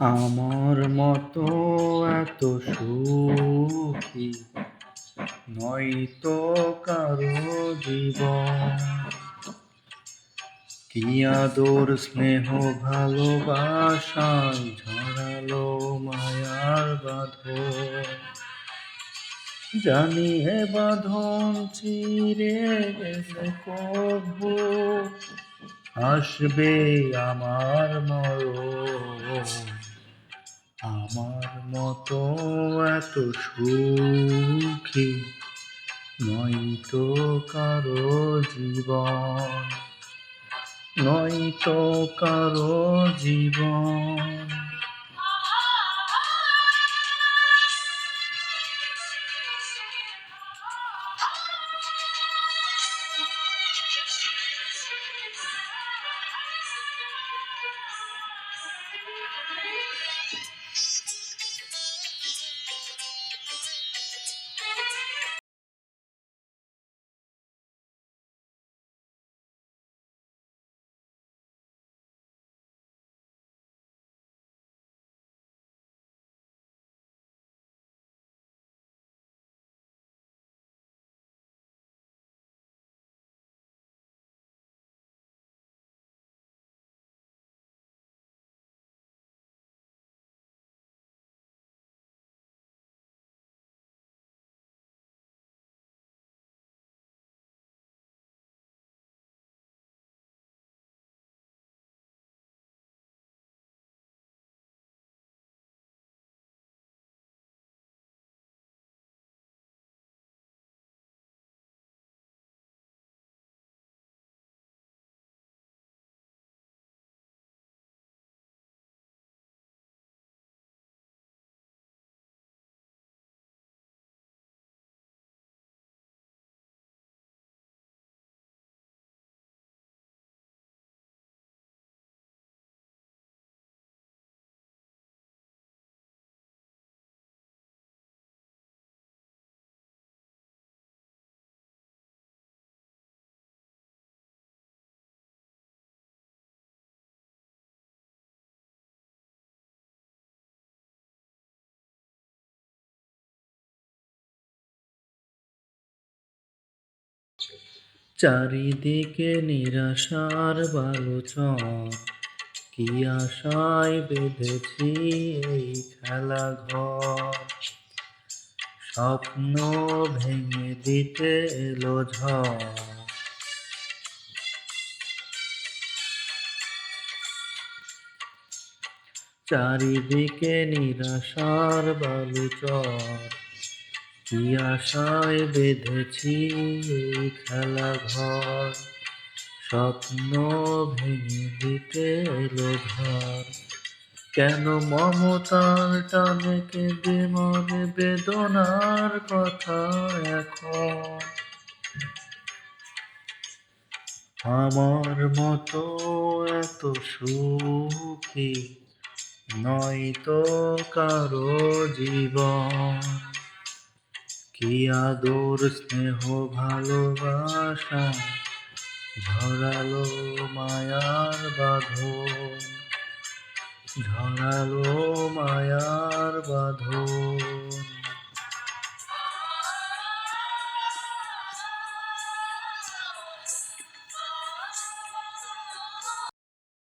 আমার মতো এত সুখী নয়তো কারও জীবন। কি আদর, স্নেহ ভালোবাসায় ঝরালো মায়ার বাঁধন। জানি এ বাঁধন চিরে গেলে কবু, আসবে আমার মরণ। আমার মতো এত সুখী নয়তো কারও জীবন নয়তো কারও জীবন। চারিদিকে নিরাশার বালুচর। কি আশায় বেঁধেছি এই খেলা ঘর স্বপ্ন ভেঙে দিতে এলো ঝড়। চারিদিকে নিরাশার বালুচর। কি আশায় বেঁধেছি খেলা ঘর? স্বপ্ন ভেঙে দিতে এলো ঘর। কেন মমতার টানে কেঁদে মনে বেদনার কথা এখন? আমার মতো এত সুখী নয়তো কারও জীবন। আদর স্নেহ ভালোবাসা ঝরালো মায়ার বাঁধন? ঝরালো মায়ার বাঁধন।